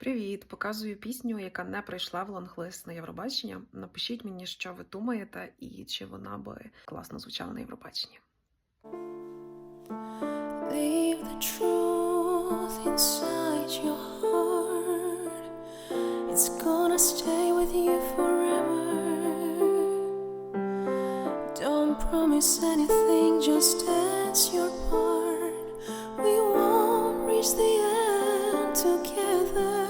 Привіт! Показую пісню, яка не прийшла в лонглист на Євробачення. Напишіть мені, що ви думаєте, і чи вона би класно звучала на Євробаченні. Leave the truth inside your heart. It's gonna stay with you forever. Don't promise anything, just dance your part. We won't reach the end together.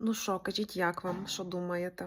Ну що, кажіть, як вам, що думаєте?